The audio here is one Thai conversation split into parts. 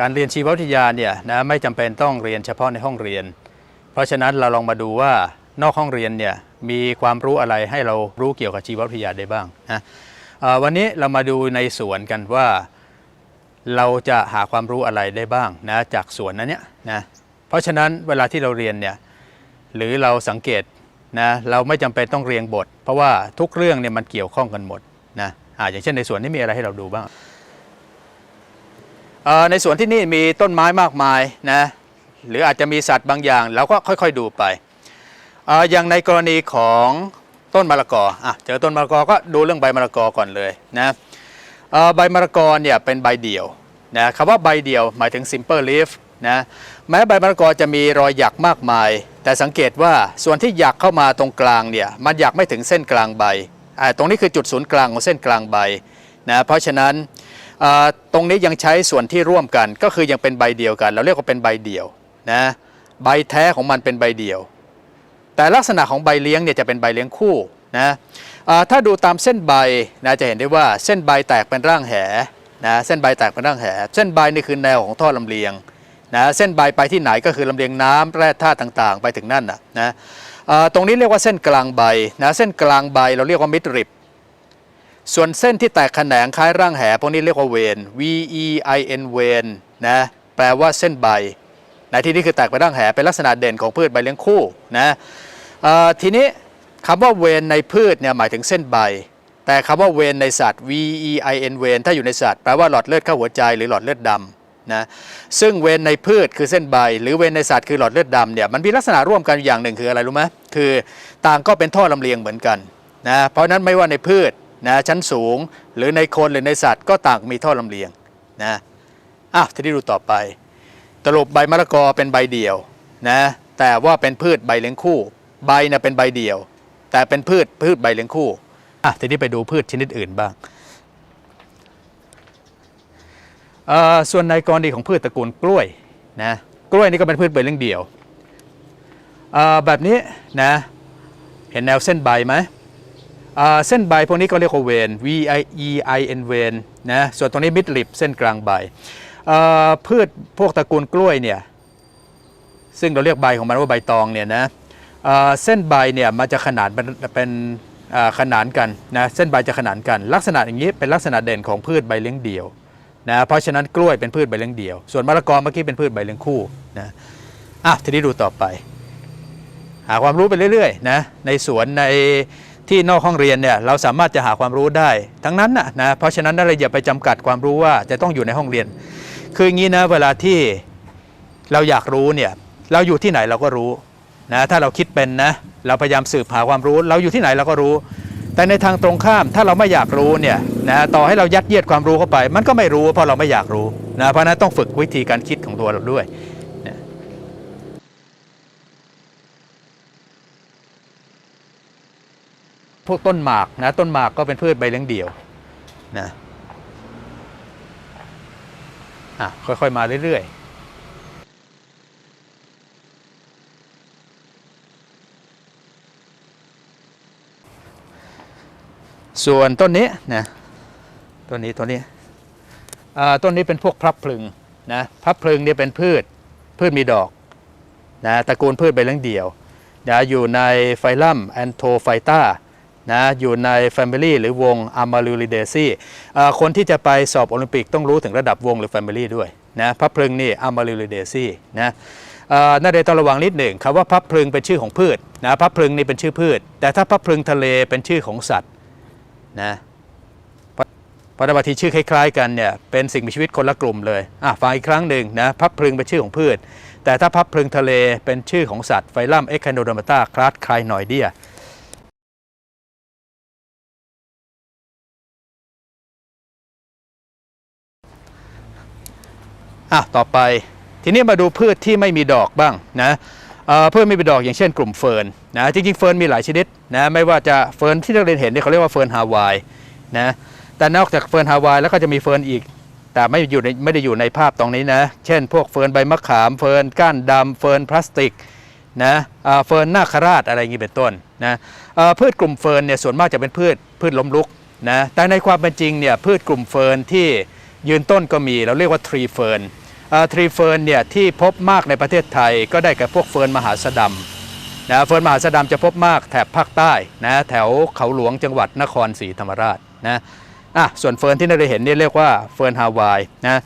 การเรียนชีววิทยาเนี่ยนะไม่จำเป็นต้องเรียนเฉพาะในห้องเรียน เพราะฉะนั้นเราลองมาดูว่านอกห้องเรียนเนี่ยมีความรู้อะไรให้เรารู้เกี่ยวกับชีววิทยาได้บ้างนะวันนี้เรามาดูในสวนกันว่า เราจะหาความรู้อะไรได้บ้างนะจากสวนนั้นเนี่ยนะเพราะฉะนั้นเวลาที่เราเรียนเนี่ยหรือเราสังเกตนะเราไม่จำเป็นต้องเรียงบท เพราะว่าทุกเรื่องเนี่ยมันเกี่ยวข้องกันหมดนะอ่าอย่างเช่นในสวนนี้มีอะไรให้เราดูบ้าง ในสวนที่นี่มีต้นไม้มากมายนะหรืออาจจะมีสัตว์บางอย่างเราก็ค่อยๆดูไปออย่างในกรณีของต้นมะละกออะเจอต้นมะละกอก็ดูเรื่องใบมะละกอก่อนเลยนะใบมะละกอเนี่ยเป็นใบเดี่ยวนะคำว่าใบเดี่ยวหมายถึง simple leaf นะแม้ใบมะละกอจะมีรอยหยักมากมาย แต่สังเกตว่าส่วนที่หยักเข้ามาตรงกลางเนี่ยมันหยักไม่ถึงเส้นกลางใบตรงนี้คือจุดศูนย์กลางของเส้นกลางใบนะเพราะฉะนั้น ตรงนี้ยังใช้ส่วนที่ร่วมกันก็คือยังเป็นใบเดียวกัน เราเรียกว่าเป็นใบเดียวนะใบแท้ของมันเป็นใบเดียว แต่ลักษณะของใบเลี้ยงเนี่ยจะเป็นใบเลี้ยงคู่นะถ้าดูตามเส้นใบนะจะเห็นได้ว่าเส้นใบแตกเป็นร่างแหนะเส้นใบแตกเป็นร่างแหเส้นใบนี่คือแนวของท่อลำเลียงนะเส้นใบไปที่ไหนก็คือลำเลียงน้ำแร่ธาตุต่างๆ ไปถึงนั่นนะนะตรงนี้เรียกว่าเส้นกลางใบนะเส้นกลางใบเราเรียกว่ามิดริบ ส่วนเส้นที่แตกแขนงคล้ายร่างแหพวกนี้เรียกว่าเวน V E I N เวนนะแปลว่าเส้นใบในที่นี้คือแตกเป็นร่างแหเป็นลักษณะเด่นของพืชใบเลี้ยงคู่นะทีนี้คำว่าเวนในพืชเนี่ยหมายถึงเส้นใบ แต่คำว่าเวนในสัตว์ V E I N เวนถ้าอยู่ในสัตว์แปลว่าหลอดเลือดเข้าหัวใจหรือหลอดเลือดดำนะซึ่งเวนในพืชคือเส้นใบ หรือเวนในสัตว์คือหลอดเลือดดำเนี่ยมันมีลักษณะร่วมกันอย่างหนึ่งคืออะไรรู้ไหมคือต่างก็เป็นท่อลำเลียงเหมือนกันนะเพราะนั้นไม่ว่าในพืช นะชั้นสูงหรือในคนหรือในสัตว์ก็ต่างมีท่อลำเลียงนะอะทีนี้ดูต่อไป ตลบใบมะละกอเป็นใบเดี่ยวนะแต่ว่าเป็นพืชใบเลี้ยงคู่ ใบนะเป็นใบเดี่ยว แต่เป็นพืชพืชใบเลี้ยงคู่อะทีนี้ไปดูพืชชนิดอื่นบ้างเออส่วนในกรณีของพืชตระกูลกล้วยนะกล้วยนี่ก็เป็นพืชใบเลี้ยงเดี่ยวเออแบบนี้นะเห็นแนวเส้นใบไหม เส้นใบพวกนี้ก็เรียกว่าเวน V I E I N เวนนะส่วนตรงนี้มิดลิบเส้นกลางใบพืชพวกตระกูลกล้วยเนี่ยซึ่งเราเรียกใบของมันว่าใบตองเนี่ยนะเส้นใบเนี่ยมันจะขนานเป็นเป็นขนานกันนะเส้นใบจะขนานกัน ลักษณะอย่างนี้เป็นลักษณะเด่นของพืชใบเลี้ยงเดี่ยวนะเพราะฉะนั้นกล้วยเป็นพืชใบเลี้ยงเดี่ยว ส่วนมะละกอเมื่อกี้เป็นพืชใบเลี้ยงคู่นะอะทีนี้ดูต่อไป หาความรู้ไปเรื่อยๆนะในสวนใน ที่นอกห้องเรียนเนี่ยเราสามารถจะหาความรู้ได้ ทั้งนั้นนะนะเพราะฉะนั้นเราอย่าไปจำกัดความรู้ว่าจะต้องอยู่ในห้องเรียน คืออย่างนี้นะเวลาที่เราอยากรู้เนี่ยเราอยู่ที่ไหนเราก็รู้นะถ้าเราคิดเป็นนะเราพยายามสืบหาความรู้ เราอยู่ที่ไหนเราก็รู้ แต่ในทางตรงข้ามถ้าเราไม่อยากรู้เนี่ยนะต่อให้เรายัดเยียดความรู้เข้าไป มันก็ไม่รู้เพราะเราไม่อยากรู้นะเพราะนั้นต้องฝึกวิธีการคิดของตัวเราด้วย พวกต้นหมากนะต้นหมากก็เป็นพืชใบเลี้ยงเดี่ยวนะอะค่อยๆมาเรื่อยๆส่วนต้นนี้นะต้นนี้ต้นนี้ต้นนี้เป็นพวกพลับพลึงนะพลับพลึงเนี่ยเป็นพืชพืชมีดอกนะตระกูลพืชใบเลี้ยงเดี่ยวนะอยู่ในไฟลัมแอนโทไฟต้า นะอยู่ใน Family หรือวง a m a l u l i d a c y เอ่คนที่จะไปสอบโอลิมปิกต้องรู้ถึงระดับวงหรือ Family ด้วยนะพับพลึงนี่ a m a l u l i d a c y นะน่าจะต้องระวังนิดหนึ่งคำว่าพับพลึงเป็นชื่อของพืชนะพับพลึงนี่เป็นชื่อพืช แต่ถ้าพับพลึงทะเลเป็นชื่อของสัตว์นะพระเพราทีชื่อคล้ายๆกันเนี่ยเป็นสิ่งมีชีวิตคนละกลุ่มเลยอะฟังอีกครั้งหนึ่งนะพับพลึงเป็นชื่อของพืช แต่ถ้าพับพลึงทะเลเป็นชื่อของสัตว์ไฟลัมเอ็กไคานโดมาตาคลาสคลายหน่อยเดีย อะต่อไป ทีนี้มาดูพืชที่ไม่มีดอกบ้างนะเอ่อพืชไม่มีดอกอย่างเช่นกลุ่มเฟิร์นนะจริงๆเฟิร์นมีหลายชนิดนะไม่ว่าจะเฟิร์นที่นักเรียนเห็นเนี่ยเขาเรียกว่าเฟิร์นฮาวายนะแต่นอกจากเฟิร์นฮาวายแล้วก็จะมีเฟิร์นอีก แต่ไม่อยู่ในไม่ได้อยู่ในภาพตรงนี้นะเช่น พวกเฟิร์นใบมะขามเฟิร์นก้านดำเฟิร์นพลาสติกนะเฟิร์นนาคราชอะไรอย่างนี้เป็นต้นนะพืชกลุ่มเฟิร์นเนี่ยส่วนมากจะเป็นพืชพืชล้มลุกนะแต่ในความเป็นจริงเนี่ยพืชกลุ่มเฟิร์นที่ยืนต้นก็มีเราเรียกว่าทรีเฟิร์น ทรีเฟิร์นเนี่ยที่พบมากในประเทศไทยก็ได้แก่พวกเฟิร์นมหาสะดำนะเฟิร์นมหาสะดำจะพบมากแถบภาคใต้นะแถวเขาหลวงจังหวัดนครศรีธรรมราชนะอะส่วนเฟิร์นที่เราได้เห็นเนี่ยเรียกว่าเฟิร์นฮาวายนะ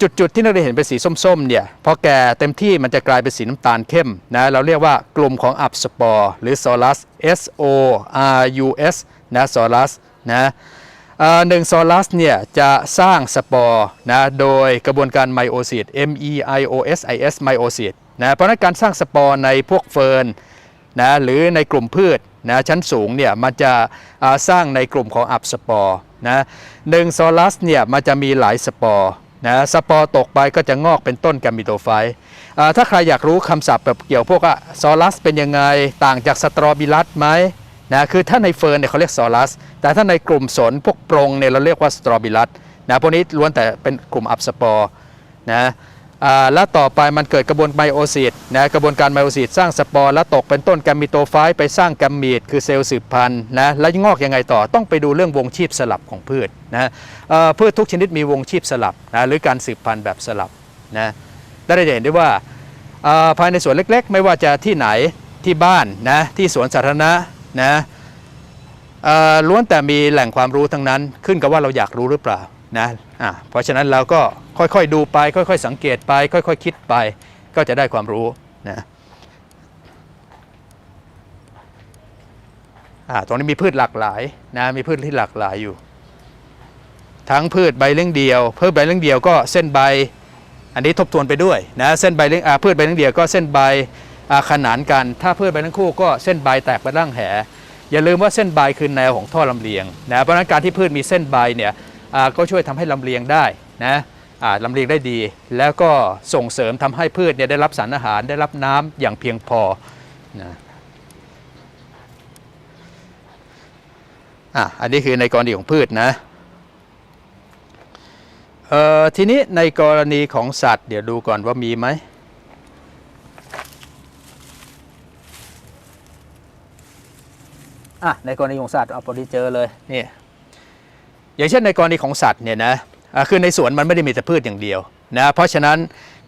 จุดๆที่เราได้เห็นเป็นสีส้มๆเนี่ยพอแก่เต็มที่มันจะกลายเป็นสีน้ำตาลเข้มนะเราเรียกว่ากลุ่มของอับสปอร์หรือ Solus S O R U S นะ Solus นะ หนึ่งโซลัสเนี่ยจะสร้างสปอร์นะโดยกระบวนการไมโอซิส M E I O S I S ไมโอซิสนะเพราะนั้นการสร้างสปอร์ในพวกเฟิร์นนะหรือในกลุ่มพืชนะชั้นสูงเนี่ยมันจะสร้างในกลุ่มของอับสปอร์นะหนึ่งโซลัสเนี่ยมันจะมีหลายสปอร์นะสปอร์ตกไปก็จะงอกเป็นต้นแกมมิโตไฟถ้าใครอยากรู้คำศัพท์แบบเกี่ยวพวกว่าโซลัสเป็นยังไงต่างจากสตรอบิลัสไหม นะคือถ้าในเฟิร์นเนี่ยเขาเรียกซอรัส แต่ถ้าในกลุ่มสนพวกปรงเนี่ยเราเรียกว่าสตรอบิลัสนะพวกนี้ล้วนแต่เป็นกลุ่มอับสปอร์นะแล้วต่อไปมันเกิดกระบวนไมโอซิสนะกระบวนการไมโอซิสสร้างสปอร์แล้วตกเป็นต้นแกมมิโตไฟไปสร้างแกมมีดคือเซลล์สืบพันธุ์นะแล้วงอกยังไงต่อต้องไปดูเรื่องวงชีพสลับของพืชนะพืชทุกชนิดมีวงชีพสลับนะหรือการสืบพันธุ์แบบสลับนะได้เห็นได้ว่าอ่าภายในสวนเล็กๆ ไม่ว่าจะที่ไหนที่บ้านนะที่สวนสาธารณะ นะล้วนแต่มีแหล่งความรู้ทั้งนั้นขึ้นกับว่าเราอยากรู้หรือเปล่านะอ่าเพราะฉะนั้นเราก็ค่อยๆดูไป ค่อยๆ สังเกตไป ค่อยๆคิดไป ก็จะได้ความรู้นะตรงนี้มีพืชหลากหลายนะมีพืชที่หลากหลายอยู่ ทั้งพืชใบเลี้ยงเดียวพืชใบเลี้ยงเดียวก็เส้นใบ อันนี้ทบทวนไปด้วยนะเส้นใบเลี้ยงพืชใบเลี้ยงเดี่ยวก็เส้นใบ ขนานกัน ถ้าพืชใบทั้งคู่ก็เส้นใบแตกไปร่างแห อย่าลืมว่าเส้นใบคือแนวของท่อลำเลียงนะเพราะนั้นการที่พืชมีเส้นใบเนี่ยก็ช่วยทำให้ลำเลียงได้นะลำเลียงได้ดี แล้วก็ส่งเสริมทำให้พืชเนี่ยได้รับสารอาหารได้รับน้ำอย่างเพียงพอนะอะอันนี้คือในกรณีของพืชนะเอ่อทีนี้ในกรณีของสัตว์ เดี๋ยวดูก่อนว่ามีไหม อะในกรณีของสัตว์เอาพอดีเจอเลยนี่อย่างเช่นในกรณีของสัตว์เนี่ยนะอะคือในสวนมันไม่ได้มีแต่พืชอย่างเดียวนะเพราะฉะนั้น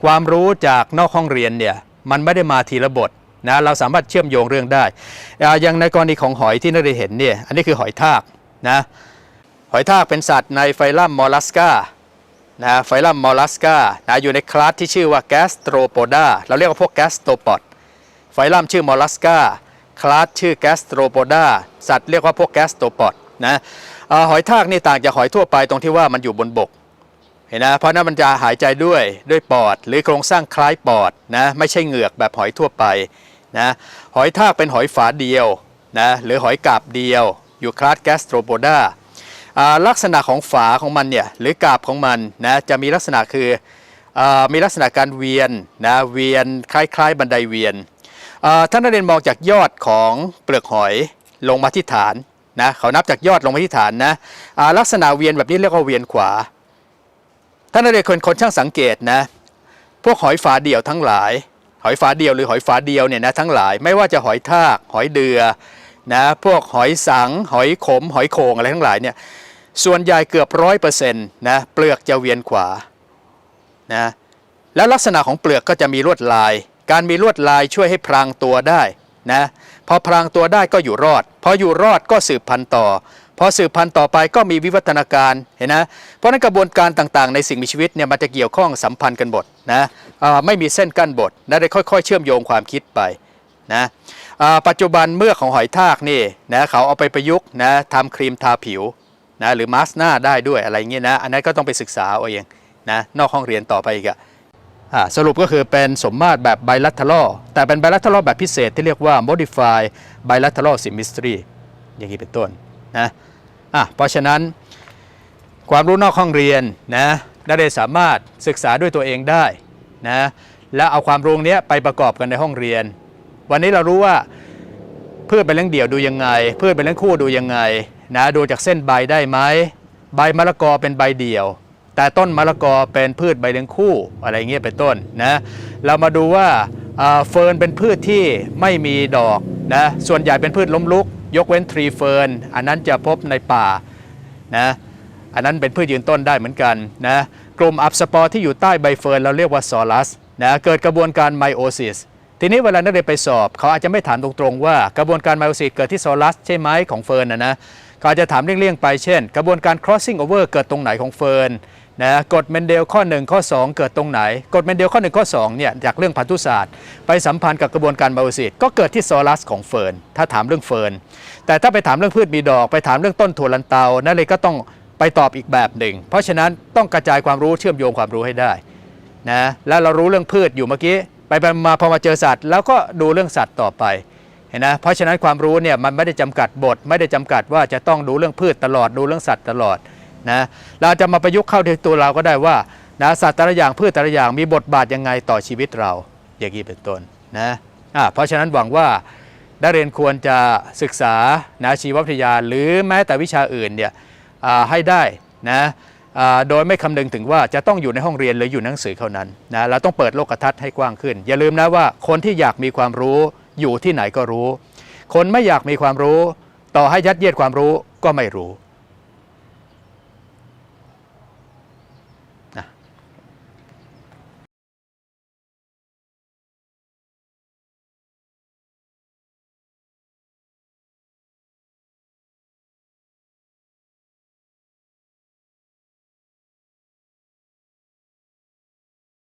ความรู้จากนอกห้องเรียนเนี่ยมันไม่ได้มาทีละบทนะเราสามารถเชื่อมโยงเรื่องได้อะอย่างในกรณีของหอยที่นักเรียนเห็นเนี่ยอันนี้คือหอยทากนะหอยทากเป็นสัตว์ในไฟลัมมอลลัสกานะไฟลัมมอลลัสกานะอยู่ในคลาสที่ชื่อว่าแกสโตรโปดาเราเรียกว่าพวกแกสโตปอดไฟลัมชื่อมอลลัสกา คลาสชื่อแกสโตรโปดาสัตว์เรียกว่าพวกแกสโตปอดนะหอยทากนี่ต่างจากหอยทั่วไปตรงที่ว่ามันอยู่บนบกเห็นนะเพราะนั้นมันจะหายใจด้วยด้วยปอด หรือโครงสร้างคล้ายปอดนะไม่ใช่เหงือกแบบหอยทั่วไปนะหอยทากเป็นหอยฝาเดียวนะหรือหอยกาบเดียว อยู่คลาสแกสโตรโปดาลักษณะของฝาของมันเนี่ยหรือกาบของมันนะจะมีลักษณะคืออมีลักษณะการเวียนนะเวียนคล้ายๆ บันไดเวียน ท่านนักเรียนมองจากยอดของเปลือกหอยลงมาที่ฐานนะเขานับจากยอดลงมาที่ฐานนะลักษณะเวียนแบบนี้เรียกว่าเวียนขวาท่านนักเรียนคนคนช่างสังเกตนะพวกหอยฝาเดี่ยวทั้งหลาย หอยฝาเดียวหรือหอยฝาเดียวเนี่ยนะทั้งหลายไม่ว่าจะหอยทากหอยเดือนะพวกหอยสัง หอยขม หอยโขงอะไรทั้งหลายเนี่ยส่วนใหญ่เกือบร้อยเปอร์เซ็นต์นะเปลือกจะเวียนขวานะแล้วลักษณะของเปลือกก็จะมีลวดลาย การมีลวดลายช่วยให้พรางตัวได้นะพอพรางตัวได้ก็อยู่รอด พออยู่รอดก็สืบพันธุ์ต่อ พอสืบพันธุ์ต่อไปก็มีวิวัฒนาการเห็นนะเพราะนั้นกระบวนการต่างๆ ในสิ่งมีชีวิตเนี่ยมันจะเกี่ยวข้องสัมพันธ์กันหมดนะไม่มีเส้นกั้นบทนะได้ค่อยๆ เชื่อมโยงความคิดไปนะปัจจุบันเมื่อกของหอยทากนี่นะเขาเอาไปประยุกต์นะทำครีมทาผิวนะหรือมาสก์หน้าได้ด้วยอะไรเงี้ยนะอันนั้นก็ต้องไปศึกษาเอาเองนะนอกห้องเรียนต่อไปอีกอะอ่า สรุปก็คือเป็นสมมาตรแบบ bilateral แต่เป็น bilateral แบบพิเศษที่เรียกว่า modify bilateral symmetry อย่างนี้เป็นต้นนะอะเพราะฉะนั้นความรู้นอกห้องเรียนนะนักเรียนสามารถศึกษาด้วยตัวเองได้นะแล้วเอาความรู้นี้ไปประกอบกันในห้องเรียน วันนี้เรารู้ว่าพืชเป็นเลี้ยงเดี่ยวดูยังไงพืชเป็นเลี้ยงคู่ดูยังไงนะดูจากเส้นใบได้ไหมใบมะละกอเป็นใบเดี่ยว แต่ต้นมะละกอเป็นพืชใบเลี้ยงคู่อะไรเงี้ยเป็นต้นนะเรามาดูว่าเฟิร์นเป็นพืชที่ไม่มีดอกนะส่วนใหญ่เป็นพืชล้มลุก ยกเว้นทรีเฟิร์นอันนั้นจะพบในป่านะอันนั้นเป็นพืชยืนต้นได้เหมือนกันนะกลุ่มอับสปอร์ที่อยู่ใต้ใบเฟิร์นเราเรียกว่าซอลัสนะเกิดกระบวนการไมโอซิสทีนี้เวลานักเรียนไปสอบ เขาอาจจะไม่ถามตรงๆว่ากระบวนการไมโอซิสเกิดที่ซอลัสใช่ไหมของเฟิร์นนะนะเขาอาจจะถามเลี่ยงๆไปเช่น กระบวนการ crossing over เกิดตรงไหนของเฟิร์น นะกฎเมนเดลข้อ 1 ข้อ 2 เกิดตรงไหน กฎเมนเดลข้อ 1 ข้อ 2 เนี่ยจากเรื่องพันธุศาสตร์ ไปสัมพันธ์กับกระบวนการไมโอซิสก็เกิดที่ซอลัสของเฟิร์น ถ้าถามเรื่องเฟิร์น แต่ถ้าไปถามเรื่องพืชมีดอก ไปถามเรื่องต้นถั่วลันเตา นั่นเลยก็ต้องไปตอบอีกแบบหนึ่ง เพราะฉะนั้นต้องกระจายความรู้เชื่อมโยงความรู้ให้ได้นะแล้วเรารู้เรื่องพืชอยู่เมื่อกี้ ไปไปมาพอมาเจอสัตว์ แล้วก็ดูเรื่องสัตว์ต่อไปเห็นนะเพราะฉะนั้นความรู้เนี่ยมันไม่ได้จำกัดบท ไม่ได้จำกัดว่าจะต้องดูเรื่องพืชตลอดดูเรื่องสัตว์ตลอด นะเราจะมาประยุกต์เข้าในตัวเราก็ได้ว่านะสัตว์แต่ละอย่างพืชแต่ละอย่างมีบทบาทยังไงต่อชีวิตเรา อย่างนี้เป็นต้นนะะเพราะฉะนั้นหวังว่านักเรียนควรจะศึกษานะชีววิทยา หรือแม้แต่วิชาอื่นเนี่ยให้ได้นะโดยไม่คำนึงถึงว่าจะต้องอยู่ในห้องเรียนหรืออยู่หนังสือเท่านั้นนะเราต้องเปิดโลกทัศน์ให้กว้างขึ้น อย่าลืมนะว่าคนที่อยากมีความรู้อยู่ที่ไหนก็รู้ คนไม่อยากมีความรู้ ต่อให้ยัดเยียดความรู้ก็ไม่รู้